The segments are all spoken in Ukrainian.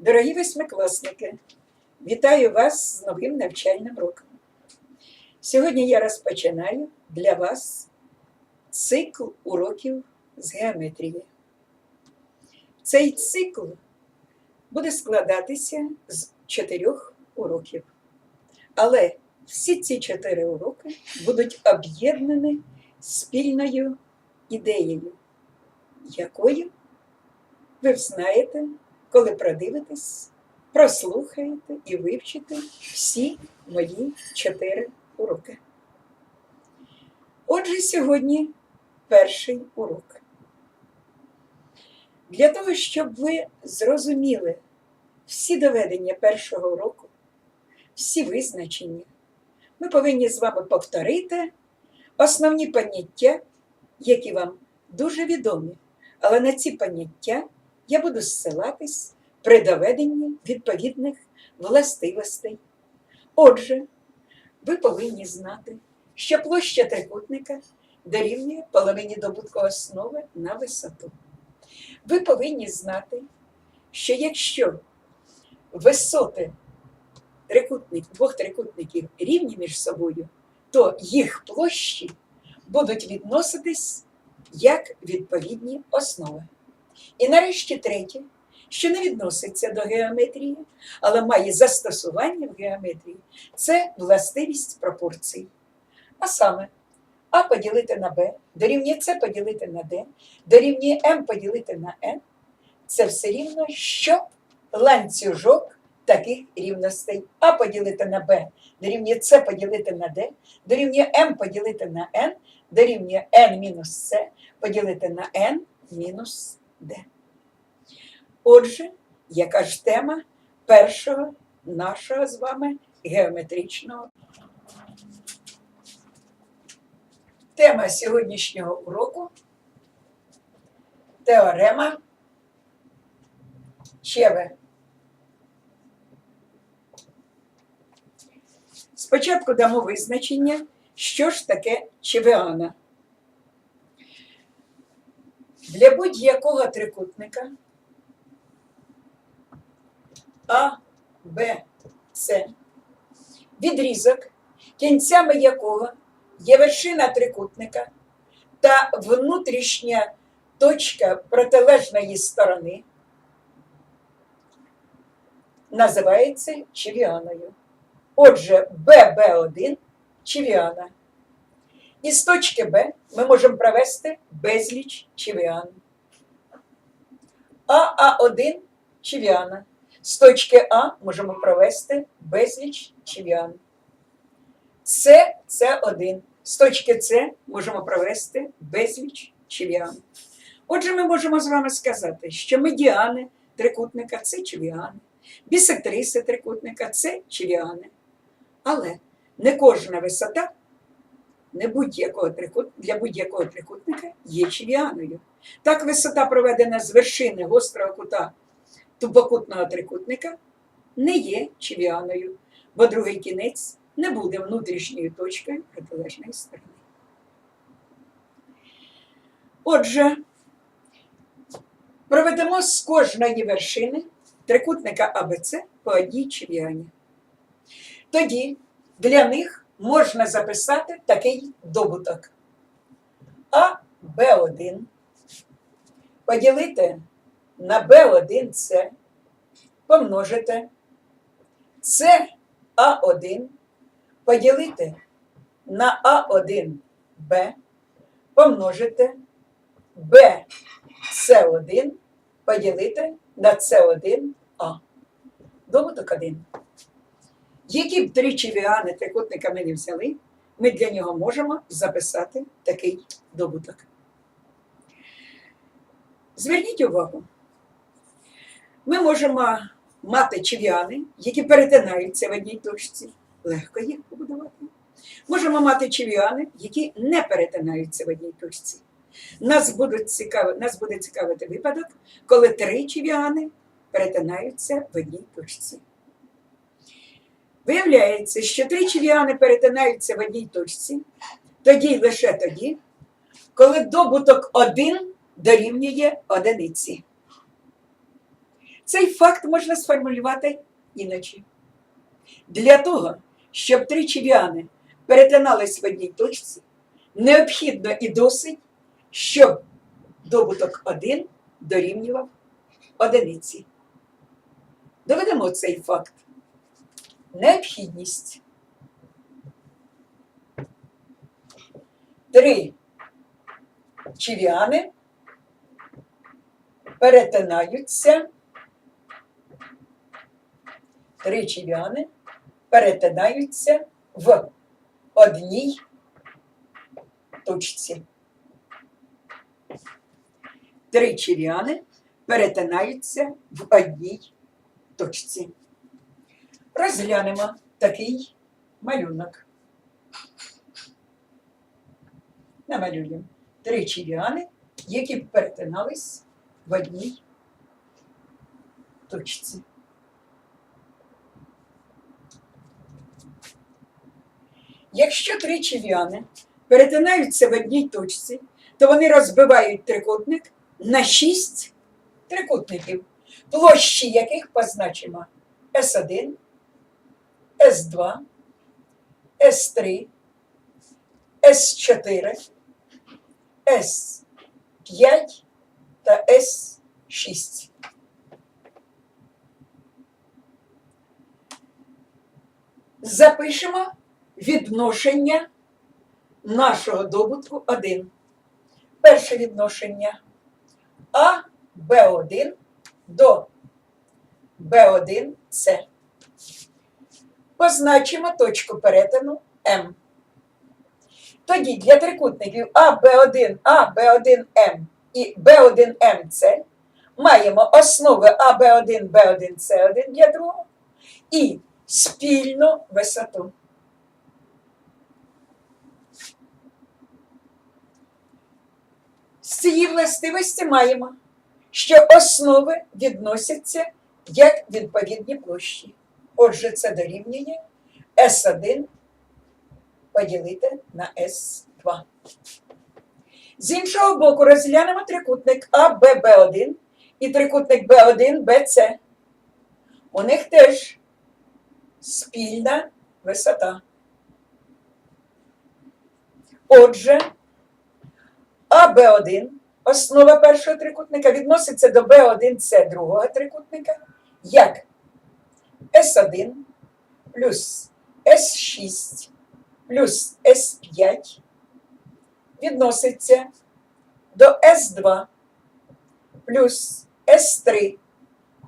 Дорогі восьмикласники, вітаю вас з новим навчальним роком. Сьогодні я розпочинаю для вас цикл уроків з геометрії. Цей цикл буде складатися з чотирьох уроків. Але всі ці чотири уроки будуть об'єднані спільною ідеєю, якою ви знаєте, коли продивитесь, прослухаєте і вивчите всі мої чотири уроки. Отже, сьогодні перший урок. Для того, щоб ви зрозуміли всі доведення першого уроку, всі визначення, ми повинні з вами повторити основні поняття, які вам дуже відомі. Але на ці поняття я буду зсилатись при доведенні відповідних властивостей. Отже, ви повинні знати, що площа трикутника дорівнює половині добутку основи на висоту. Ви повинні знати, що якщо висоти трикутник, двох трикутників рівні між собою, то їх площі будуть відноситись як відповідні основи. І нарешті третє, що не відноситься до геометрії, але має застосування в геометрії, це властивість пропорцій. А саме А поділити на Б, дорівнює С поділити на Д, дорівнює М поділити на Н. Це все рівно, що ланцюжок таких рівностей. А поділити на Б, дорівнює С поділити на Д, дорівнює М поділити на Н, дорівнює N мінус С поділити на N мінус Д. Отже, яка ж тема першого нашого з вами геометричного? Тема сьогоднішнього уроку теорема Чеве. Спочатку дамо визначення, що ж таке чевеана. Для будь-якого трикутника А, Б, С, відрізок, кінцями якого є вершина трикутника та внутрішня точка протилежної сторони, називається чевіаною. Отже, ББ1 чевіана. Із точки Б ми можемо провести безліч чевіан. АА1 чевіана. З точки А можемо провести безліч чевіан. С С1. З точки С можемо провести безліч чевіан. Отже, ми можемо з вами сказати, що медіани трикутника це чевіани, бісектриси трикутника це чевіани. Але не кожна висота не будь-якого трикут... для будь-якого трикутника є чевіаною. Так, висота, проведена з вершини гострого кута тупокутного трикутника, не є чевіаною, бо другий кінець не буде внутрішньою точкою протилежної сторони. Отже, проведемо з кожної вершини трикутника АБЦ по одній чевіані. Тоді для них можна записати такий добуток. А Б1 поділити на Б1С, помножити С А1 поділити на А1Б, помножити Б С1 поділити на С1А. Добуток 1. Які б три чевіани трикутника ми не взяли, ми для нього можемо записати такий добуток. Зверніть увагу, ми можемо мати чевіани, які перетинаються в одній точці, легко їх побудувати. Можемо мати чевіани, які не перетинаються в одній точці. Нас, будуть цікави, нас буде цікавити випадок, коли три чевіани перетинаються в одній точці. Виявляється, що три чевіани перетинаються в одній точці, тоді й лише тоді, коли добуток 1 дорівнює одиниці. Цей факт можна сформулювати іначе. Для того, щоб три чівіани перетинались в одній точці, необхідно і досить, щоб добуток 1 дорівнював одиниці. Доведемо цей факт. Необхідність. Три чівіани перетинаються. Три чівіани перетинаються в одній точці. Три чівіани перетинаються в одній точці. Розглянемо такий малюнок. Намалюємо три чівіани, які перетинались в одній точці. Якщо три чівіани перетинаються в одній точці, то вони розбивають трикутник на шість трикутників, площі яких позначимо С1, С2, С3, С4, С5 та С6. Запишемо відношення нашого добутку 1. Перше відношення А Б1 до Б1С. Позначимо точку перетину М. Тоді для трикутників А, Б1, А, Б1М і Б1МС маємо основи А, Б1, Б1С1 для другого і спільну висоту. З цієї властивості маємо, що основи відносяться як відповідні площі. Отже, це дорівнює S1 поділити на S2. З іншого боку, розглянемо трикутник АББ1 і трикутник Б1 БЦ. У них теж спільна висота. Отже, АБ1, основа першого трикутника, відноситься до Б1С другого трикутника, як С1 плюс С6 плюс С5 відноситься до С2 плюс С3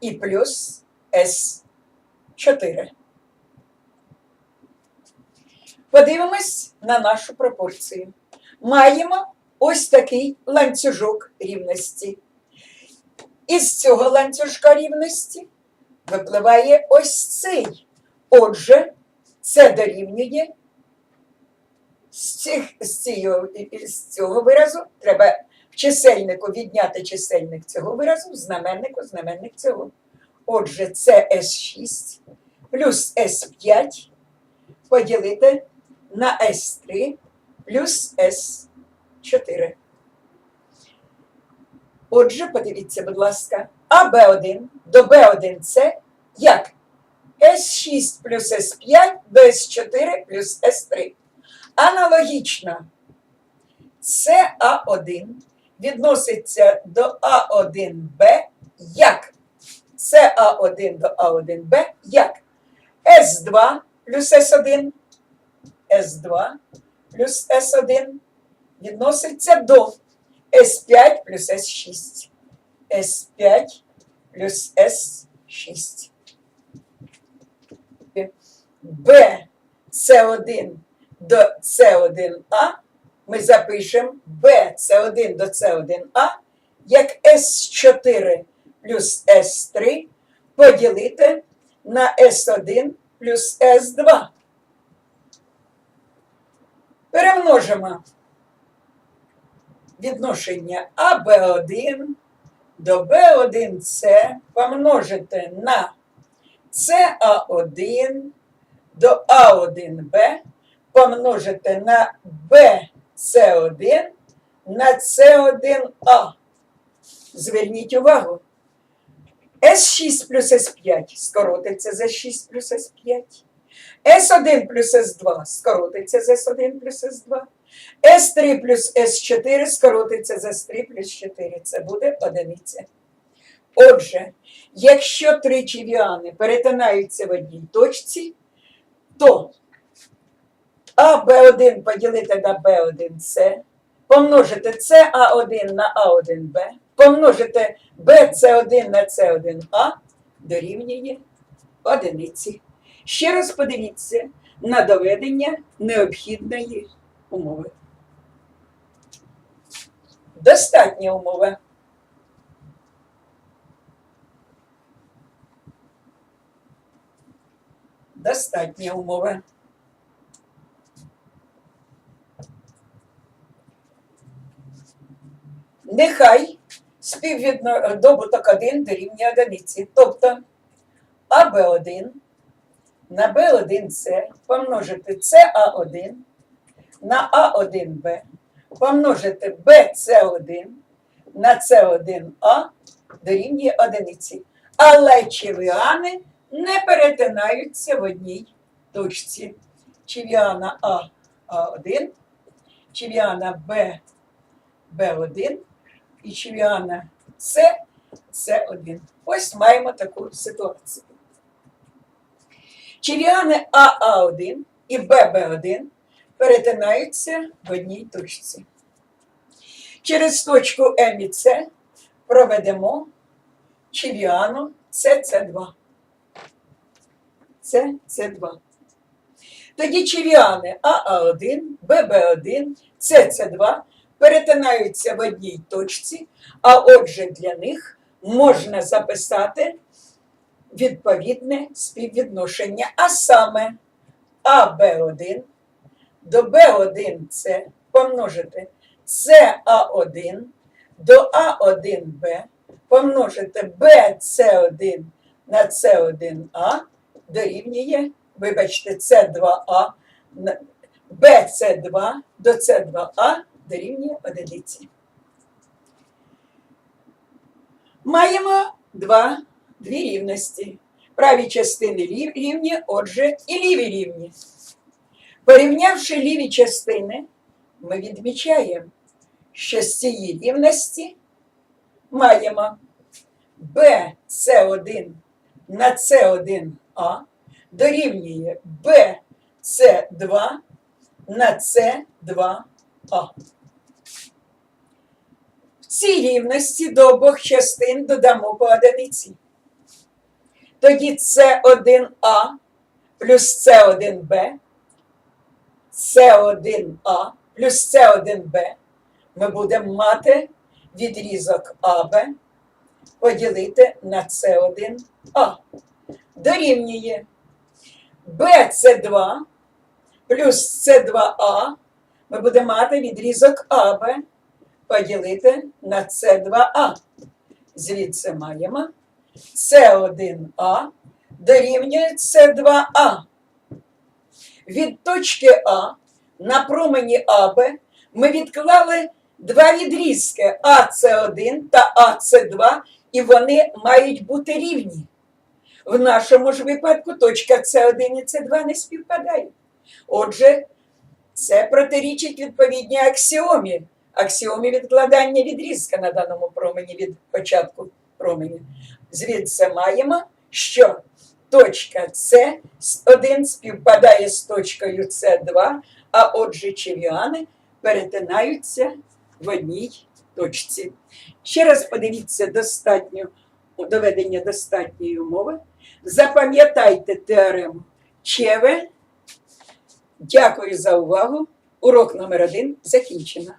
і плюс С4. Подивимось на нашу пропорцію. Маємо ось такий ланцюжок рівності. Із цього ланцюжка рівності випливає ось цей. Отже, це дорівнює з, цих, з, цього, з цього виразу. Треба в чисельнику відняти чисельник цього виразу, знаменнику знаменник цього. Отже, це С6 плюс С5 поділити на С3 плюс С4. Отже, подивіться, будь ласка, АБ1 до Б1С як? С6 плюс С5 до С4 плюс С3. Аналогічно, СА1 відноситься до А1Б як? СА1 до А1Б як? С2 плюс С1, С2 плюс С1 відноситься до С5 плюс С6, С5 плюс С6. Б С1 до С1А ми запишемо Б С1 до С1А як С4 плюс С3 поділити на С1 плюс С2. Перемножимо відношення АБ1 до Б1С помножити на СА1 до А1Б помножити на БС1 на С1А. Зверніть увагу, С6 плюс С5 скоротиться за 6 плюс С5. С1 плюс С2 скоротиться з С1 плюс С2. С3 плюс С4 скоротиться з С3 плюс 4. Це буде одиниця. Отже, якщо три чівіани перетинаються в одній точці, то АБ1 поділити на Б1С, помножити СА1 на А1Б, помножити БЦ1 на С1А дорівнює одиниці. Ще раз подивіться на доведення необхідної умови. Достатня умова. Достатня умова. Нехай співвідно добуток 1 дорівнює одиниці. Тобто АБ1 на Б1С помножити СА1 на А1Б помножити БЦ1 на С1А дорівнює одиниці. Але чівіани не перетинаються в одній точці. Чівіана А А1, чівіана Б Б1 і чівіана С С1. Ось маємо таку ситуацію. Чівіани АА1 і ББ1 перетинаються в одній точці. Через точку М і С проведемо чівіану СС2. СС2. Тоді чівіани АА1, ББ1, СС2 перетинаються в одній точці, а отже для них можна записати відповідне співвідношення, а саме АБ1 до Б1С помножити СА1 до А1Б помножити БЦ1 на С1А дорівнює, вибачте, С2А, на- БЦ2 до С2А дорівнює одиниці. Маємо два, дві рівності. Праві частини рівні, отже, і ліві рівні. Порівнявши ліві частини, ми відмічаємо, що з цієї рівності маємо BC1 на C1А дорівнює BC2 на C2А. В цій рівності до обох частин додамо по одиниці. Тоді С1А плюс С1Б, С1А плюс С1Б ми будемо мати відрізок АБ поділити на С1А. Дорівнює БЦ2 плюс С2А ми будемо мати відрізок АБ поділити на С2А. Звідси маємо С1А дорівнює С2А. Від точки А на промені АБ ми відклали два відрізки АС1 та АС2, і вони мають бути рівні. В нашому ж випадку точка С1 і С2 не співпадають. Отже, це протирічить відповідній аксіомі. Аксіомі відкладання відрізка на даному промені від початку променя. Звідси маємо, що точка С1 співпадає з точкою С2, а отже, чевіани перетинаються в одній точці. Ще раз подивіться достатньо, доведення достатньої умови. Запам'ятайте теорему Чеве. Дякую за увагу. Урок номер один закінчено.